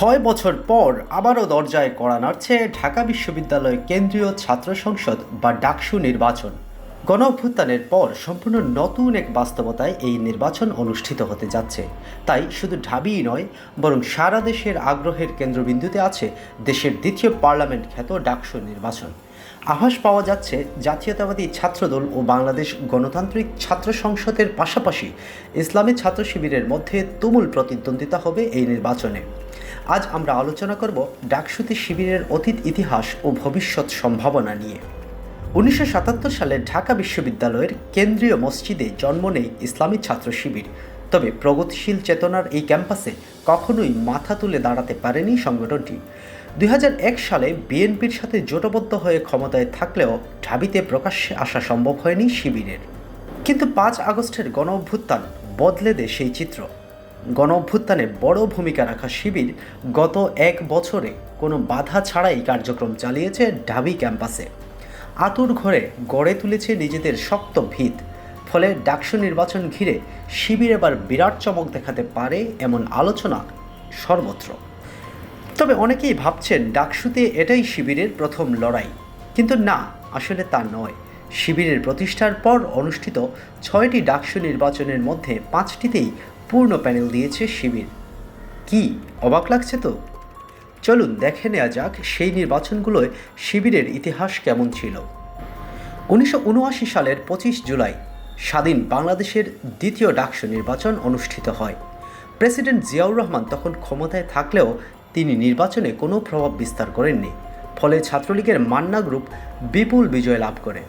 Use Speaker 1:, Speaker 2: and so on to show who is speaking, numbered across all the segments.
Speaker 1: ছয় বছর পর আবারও দরজায় কড়া নাড়ছে ঢাকা বিশ্ববিদ্যালয় কেন্দ্রীয় ছাত্র সংসদ বা ডাকসু নির্বাচন। গণ অভ্যুত্থানের পর সম্পূর্ণ নতুন এক বাস্তবতায় এই নির্বাচন অনুষ্ঠিত হতে যাচ্ছে। তাই শুধু ঢাবিই নয়, বরং সারা দেশের আগ্রহের কেন্দ্রবিন্দুতে আছে দেশের দ্বিতীয় পার্লামেন্ট খ্যাত ডাকসু নির্বাচন। আভাস পাওয়া যাচ্ছে জাতীয়তাবাদী ছাত্রদল ও বাংলাদেশ গণতান্ত্রিক ছাত্র সংসদের পাশাপাশি ইসলামী ছাত্র শিবিরের মধ্যে তুমুল প্রতিদ্বন্দ্বিতা হবে এই নির্বাচনে। আজ আমরা আলোচনা করব ডাকসুতি শিবিরের অতীত ইতিহাস ও ভবিষ্যৎ সম্ভাবনা নিয়ে। উনিশশো সাতাত্তর সালে ঢাকা বিশ্ববিদ্যালয়ের কেন্দ্রীয় মসজিদে জন্ম নেয় ইসলামী ছাত্র শিবির। তবে প্রগতিশীল চেতনার এই ক্যাম্পাসে কখনোই মাথা তুলে দাঁড়াতে পারেনি সংগঠনটি। দুই হাজার এক সালে বিএনপির সাথে জোটবদ্ধ হয়ে ক্ষমতায় থাকলেও ঢাবিতে প্রকাশ্যে আসা সম্ভব হয়নি শিবিরের। কিন্তু পাঁচ আগস্টের গণ অভ্যুত্থান বদলে দেয় সেই চিত্র। গণ অভ্যুত্থানে বড় ভূমিকা রাখা শিবির গত এক বছরে কোনো বাধা ছাড়াই কার্যক্রম চালিয়েছে ঢাবি ক্যাম্পাসে। আতুর ঘরে গড়ে তুলেছে নিজেদের শক্ত ভিত, ফলে ডাকসু নির্বাচন ঘিরে শিবির এবার বিরাট চমক দেখাতে পারে এমন আলোচনা সর্বত্র। তবে অনেকেই ভাবছেন ডাকসুতে এটাই শিবিরের প্রথম লড়াই। কিন্তু না, আসলে তা নয়। শিবিরের প্রতিষ্ঠার পর অনুষ্ঠিত ছয়টি ডাকসু নির্বাচনের মধ্যে পাঁচটিতেই পূর্ণ প্যানেল দিয়েছে শিবির। কি, অবাক লাগছে তো? চলুন দেখে নেওয়া যাক সেই নির্বাচনগুলোয় শিবিরের ইতিহাস কেমন ছিল। উনিশশো উনআশি সালের পঁচিশ জুলাই, স্বাধীন বাংলাদেশের দ্বিতীয় ডাকসু নির্বাচন অনুষ্ঠিত হয়। প্রেসিডেন্ট জিয়াউর রহমান তখন ক্ষমতায় থাকলেও তিনি নির্বাচনে কোনো প্রভাব বিস্তার করেননি, ফলে ছাত্রলীগের মান্না গ্রুপ বিপুল বিজয় লাভ করে।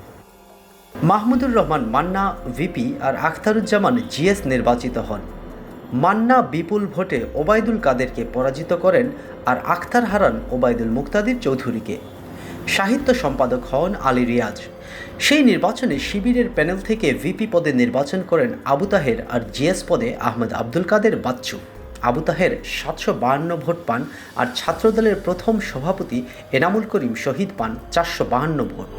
Speaker 1: মাহমুদুর রহমান মান্না, ভিপি আর আখতারুজ্জামান জিএস নির্বাচিত হন। মান্না বিপুল ভোটে ওবায়দুল কাদেরকে পরাজিত করেন আর আখতার হারান ওবায়দুল মুক্তাদির চৌধুরীকে। সাহিত্য সম্পাদক হন আলী রিয়াজ। সেই নির্বাচনে শিবিরের প্যানেল থেকে ভিপি পদে নির্বাচন করেন আবু তাহের আর জিএস পদে আহমেদ আব্দুল কাদের বাচ্চু। আবু তাহের সাতশো বাহান্ন ভোট পান আর ছাত্রদলের প্রথম সভাপতি এনামুল করিম শহীদ পান চারশো বাহান্ন ভোট।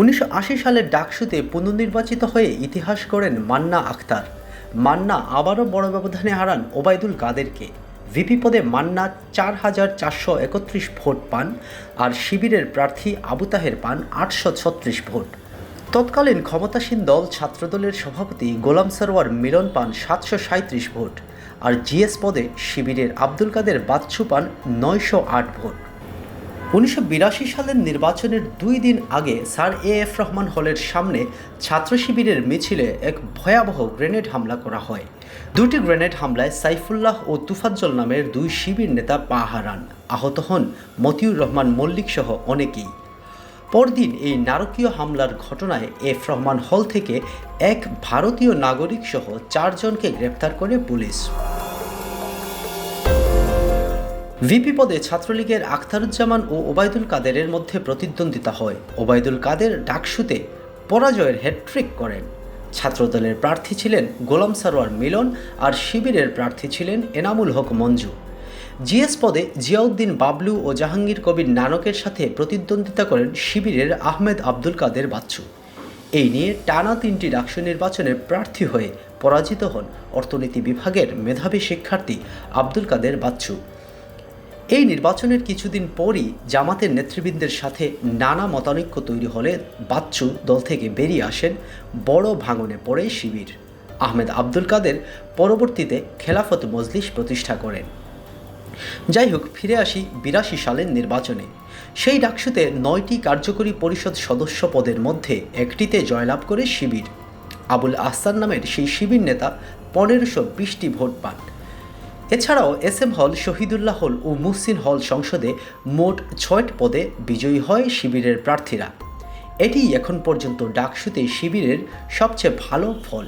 Speaker 1: উনিশশো আশি সালের ডাকসুতে পুনর্নির্বাচিত হয়ে ইতিহাস করেন মান্না আখতার। মান্না আবারও বড় ব্যবধানে হারান ওবায়দুল কাদেরকে। ভিপি পদে মান্না চার হাজার চারশো একত্রিশ ভোট পান আর শিবিরের প্রার্থী আবু তাহের পান আটশো ছত্রিশ ভোট। তৎকালীন ক্ষমতাসীন দল ছাত্রদলের সভাপতি গোলাম সরোয়ার মিলন পান সাতশো সাঁত্রিশ ভোট আর জিএস পদে শিবিরের আব্দুল কাদের বাচ্চু পান নয়শো আট ভোট। উনিশশো বিরাশি সালের নির্বাচনের দুই দিন আগে স্যার এ এফ রহমান হলের সামনে ছাত্র শিবিরের মিছিলে এক ভয়াবহ গ্রেনেড হামলা করা হয়। দুটি গ্রেনেড হামলায় সাইফুল্লাহ ও তুফাজ্জল নামের দুই শিবির নেতা পা হারান। আহত হন মতিউর রহমান মল্লিক সহ অনেকেই। পরদিন এই নারকীয় হামলার ঘটনায় এফ রহমান হল থেকে এক ভারতীয় নাগরিক সহ চারজনকে গ্রেপ্তার করে পুলিশ। ভিপি পদে ছাত্রলীগের আখতারুজ্জামান ও ওবায়দুল কাদেরের মধ্যে প্রতিদ্বন্দ্বিতা হয়। ওবায়দুল কাদের ডাকসুতে পরাজয়ের হ্যাট্রিক করেন। ছাত্রদলের প্রার্থী ছিলেন গোলাম সারোয়ার মিলন আর শিবিরের প্রার্থী ছিলেন এনামুল হক মঞ্জু। জিএস পদে জিয়াউদ্দিন বাবলু ও জাহাঙ্গীর কবির নানকের সাথে প্রতিদ্বন্দ্বিতা করেন শিবিরের আহমেদ আব্দুল কাদের বাচ্চু। এই নিয়ে টানা তিনটি ডাকসু নির্বাচনে প্রার্থী হয়ে পরাজিত হন অর্থনীতি বিভাগের মেধাবী শিক্ষার্থী আব্দুল কাদের বাচ্চু। এই নির্বাচনের কিছুদিন পরই জামাতের নেতৃবৃন্দের সাথে নানা মতানৈক্য তৈরি হলে বাচ্চু দল থেকে বেরিয়ে আসেন বড় ভাঙনে পড়ে শিবির। আহমেদ আব্দুল কাদের পরবর্তীতে খেলাফত মজলিস প্রতিষ্ঠা করেন। যাই হোক, ফিরে আসি বিরাশি সালের নির্বাচনে। সেই ডাকসুতে নয়টি কার্যকরী পরিষদ সদস্য পদের মধ্যে একটিতে জয়লাভ করে শিবির। আবুল আহসান নামের সেই শিবির নেতা পনেরোশো বিশটি ভোট পান। এছাড়াও এস এম হল শহীদুল্লাহ হল ও মুহসিন হল সংসদে মোট ছয়ট পদে বিজয়ী হয় শিবিরের প্রার্থীরা। এটি এখন পর্যন্ত ডাকসুতে শিবিরের সবচেয়ে ভালো ফল।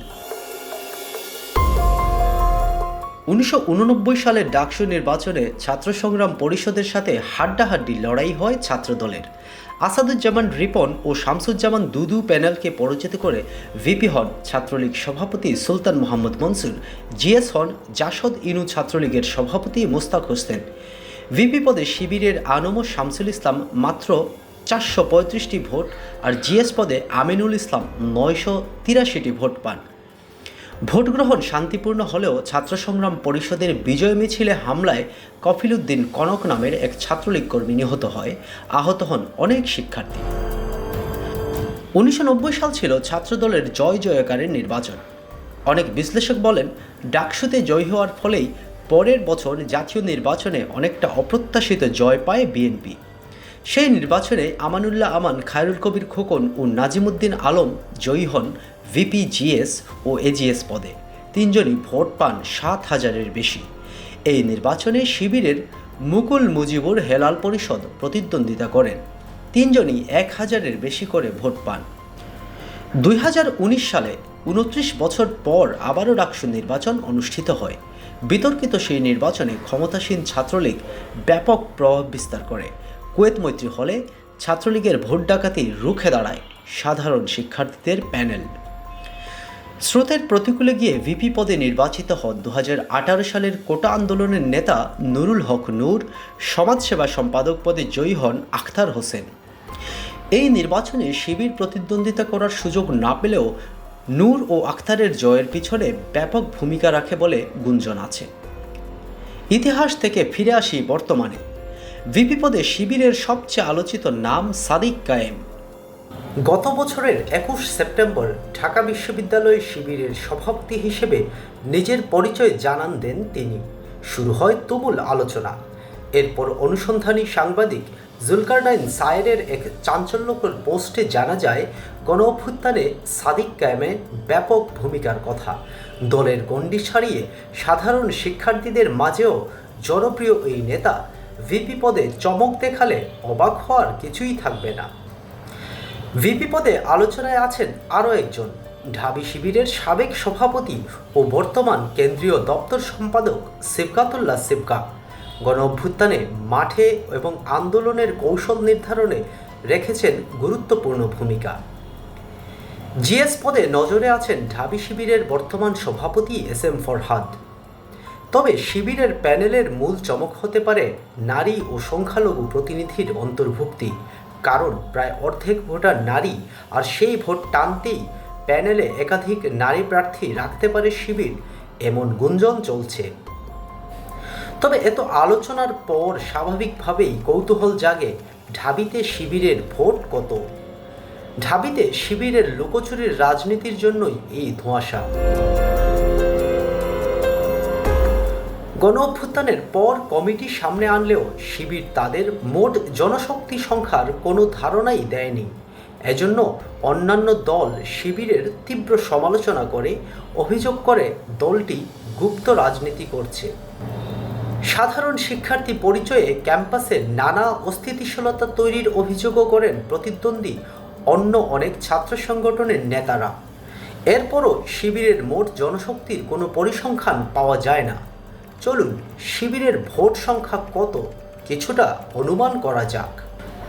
Speaker 1: উনিশশো সালের ডাকসু নির্বাচনে ছাত্র সংগ্রাম পরিষদের সাথে হাড্ডাহাড্ডি লড়াই হয় ছাত্রদলের। আসাদুজ্জামান রিপন ও শামসুজ্জামান দুদু প্যানেলকে পরাজিত করে ভিপি হন ছাত্রলীগ সভাপতি সুলতান মোহাম্মদ মনসুর, জিএস হন জাসদ ইনু ছাত্রলীগের সভাপতি মোস্তাক হোসেন। ভিপি পদে শিবিরের আনম শামসুল ইসলাম মাত্র চারশো ভোট আর জিএস পদে আমিনুল ইসলাম নয়শো তিরাশিটি ভোট পান। ভোট গ্রহণ শান্তিপূর্ণ হলেও ছাত্র সংগ্রাম পরিষদের বিজয় মিছিলে হামলায় কফিলুদ্দিন কনক নামের এক ছাত্রলীগ কর্মী নিহত হয়। আহত হন অনেক শিক্ষার্থী। উনিশশো নব্বই সাল ছিল ছাত্রদলের জয় জয়কারের নির্বাচন। অনেক বিশ্লেষক বলেন, ডাকসুতে জয় হওয়ার ফলেই পরের বছর জাতীয় নির্বাচনে অনেকটা অপ্রত্যাশিত জয় পায় বিএনপি। সেই নির্বাচনে আমানুল্লাহ আমান, খায়রুল কবির খোকন ও নাজিমুদ্দিন আলম জয়ী হন ভিপিজিএস ও এজিএস পদে। তিনজনই ভোট পান সাত হাজারের বেশি। এই নির্বাচনে শিবিরের মুকুল মুজিবুর হেলাল পরিষদ প্রতিদ্বন্দ্বিতা করেন। তিনজনই এক হাজারের বেশি করে ভোট পান। দুই হাজার উনিশ সালে উনত্রিশ বছর পর আবারও ডাকসু নির্বাচন অনুষ্ঠিত হয়। বিতর্কিত সেই নির্বাচনে ক্ষমতাসীন ছাত্রলীগ ব্যাপক প্রভাব বিস্তার করে। কুয়েত মৈত্রী হলে ছাত্রলীগের ভোট ডাকাতি রুখে দাঁড়ায় সাধারণ শিক্ষার্থীদের প্যানেল। স্রোতের প্রতিকূলে গিয়ে ভিপি পদে নির্বাচিত হন দু হাজার আঠারো সালের কোটা আন্দোলনের নেতা নুরুল হক নূর, সমাজসেবা সম্পাদক পদে জয়ী হন আখতার হোসেন। এই নির্বাচনে শিবির প্রতিদ্বন্দ্বিতা করার সুযোগ না পেলেও নূর ও আখতারের জয়ের পিছনে ব্যাপক ভূমিকা রাখে বলে গুঞ্জন আছে। ইতিহাস থেকে ফিরে আসি বর্তমানে। ভিপি পদে শিবিরের সবচেয়ে আলোচিত নাম সাদিক কায়েম। গত বছরের একুশ সেপ্টেম্বর ঢাকা বিশ্ববিদ্যালয় শিবিরের সভাপতি হিসেবে নিজের পরিচয় জানান দেন তিনি। শুরু হয় তুমুল আলোচনা। এরপর অনুসন্ধানী সাংবাদিক জুলকারনাইন সায়েরের এক চাঞ্চল্যকর পোস্টে জানা যায় গণ অভ্যুত্থানে সাদিক ক্যামে ব্যাপক ভূমিকার কথা। দলের গণ্ডি ছাড়িয়ে সাধারণ শিক্ষার্থীদের মাঝেও জনপ্রিয় এই নেতা ভিপি পদে চমক দেখালে অবাক হওয়ার কিছুই থাকবে না। ভিপি পদে আলোচনায় আছেন আরও একজন ঢাবি শিবিরের সাবেক সভাপতি ও বর্তমান কেন্দ্রীয় দপ্তর সম্পাদক সিবকাতুল্লাহ সিবকা গণ অভ্যুত্থানে মাঠে এবং আন্দোলনের কৌশল নির্ধারণে রেখেছেন গুরুত্বপূর্ণ ভূমিকা। জিএস পদে নজরে আছেন ঢাবি শিবিরের বর্তমান সভাপতি এস এম ফরহাদ। তবে শিবিরের প্যানেলের মূল চমক হতে পারে নারী ও সংখ্যালঘু প্রতিনিধির অন্তর্ভুক্তি কারণ প্রায় অর্ধেক ভোটার নারী আর সেই ভোট টানতেই প্যানেলে একাধিক নারী প্রার্থী রাখতে পারে শিবির। এমন গুঞ্জন চলছে। তবে এত আলোচনার পর স্বাভাবিকভাবেই কৌতূহল জাগে, ঢাবিতে শিবিরের ভোট কত? ঢাবিতে শিবিরের লুকোচুরির রাজনীতির জন্যই এই ধোঁয়াশা। গণ অভ্যুত্থানের পর কমিটি সামনে আনলেও শিবির তাদের মোট জনশক্তি সংখ্যার কোনো ধারণাই দেয়নি। এজন্য অন্যান্য দল শিবিরের তীব্র সমালোচনা করে অভিযোগ করে দলটি গুপ্ত রাজনীতি করছে। সাধারণ শিক্ষার্থী পরিচয়ে ক্যাম্পাসে নানা অস্থিতিশীলতা তৈরির অভিযোগও করেন প্রতিদ্বন্দ্বী অন্য অনেক ছাত্র সংগঠনের নেতারা। এরপরও শিবিরের মোট জনশক্তির কোনো পরিসংখ্যান পাওয়া যায় না। চলুন, শিবিরের ভোট সংখ্যা কত কিছুটা অনুমান করা যাক।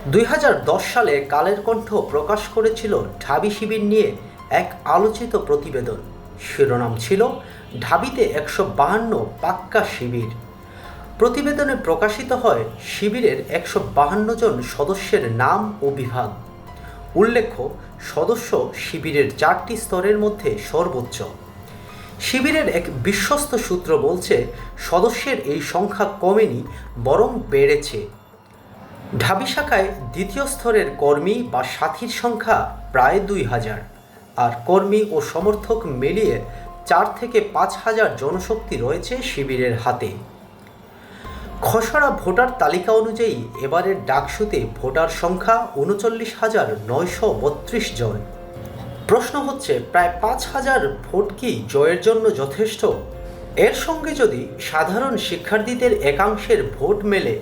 Speaker 1: দুই হাজার দশ সালে কালের কণ্ঠ প্রকাশ করেছিল ঢাবি শিবির নিয়ে এক আলোচিত প্রতিবেদন। শিরোনাম ছিল, ঢাবিতে একশো বাহান্ন পাক্কা শিবির। প্রতিবেদনে প্রকাশিত হয় শিবিরের একশো বাহান্ন জন সদস্যের নাম ও বিভাগ। উল্লেখ্য, সদস্য শিবিরের চারটি স্তরের মধ্যে সর্বোচ্চ। শিবিরের এক বিশ্বস্ত সূত্র বলছে, সদস্যের এই সংখ্যা কমেনি, বরং বেড়েছে। ঢাবি শাখায় দ্বিতীয় স্তরের কর্মী বা সাথীর সংখ্যা প্রায় দুই হাজার। আর কর্মী ও সমর্থক মিলিয়ে চার থেকে পাঁচ হাজার জনশক্তি রয়েছে শিবিরের হাতে। খসড়া ভোটার তালিকা অনুযায়ী এবারের ডাকসুতে ভোটার সংখ্যা উনচল্লিশ হাজার নয়শো বত্রিশ জন। প্রশ্ন হচ্ছে, প্রায় পাঁচ হাজার ভোট কি জয়ের জন্য যথেষ্ট? এর সঙ্গে যদি সাধারণ শিক্ষার্থীদের একাংশের ভোট মেলে,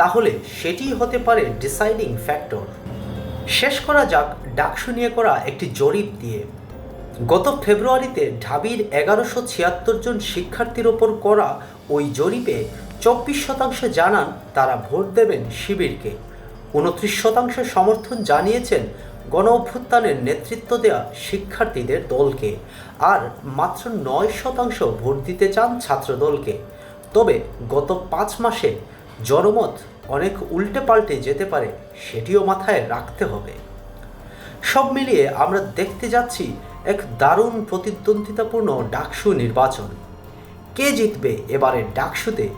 Speaker 1: তাহলে সেটি হতে পারে ডিসাইডিং ফ্যাক্টর। শেষ করা যাক ডাকসু নিয়ে করা একটি জরিপ দিয়ে। গত ফেব্রুয়ারিতে ঢাবির এগারোশো ছিয়াত্তর জন শিক্ষার্থীর ওপর করা ওই জরিপে চব্বিশ শতাংশ জানান তারা ভোট দেবেন শিবিরকে। উনত্রিশ শতাংশ সমর্থন জানিয়েছেন গণ অভ্যুত্থানের নেতৃত্ব দেওয়া শিক্ষার্থীদের দলকে। আর মাত্র নয় শতাংশ ভোট দিতে চান ছাত্রদলকে। তবে গত পাঁচ মাসে জনমত অনেক উল্টে পাল্টে যেতে পারে সেটিও মাথায় রাখতে হবে। সব মিলিয়ে আমরা দেখতে যাচ্ছি এক দারুণ প্রতিদ্বন্দ্বিতাপূর্ণ ডাকসু নির্বাচন। কে জিতবে এবারের ডাকসুতে?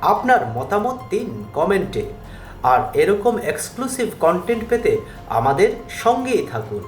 Speaker 1: আপনার মতামত দিন কমেন্টে। আর এরকম এক্সক্লুসিভ কন্টেন্ট পেতে আমাদের সঙ্গেই থাকুন।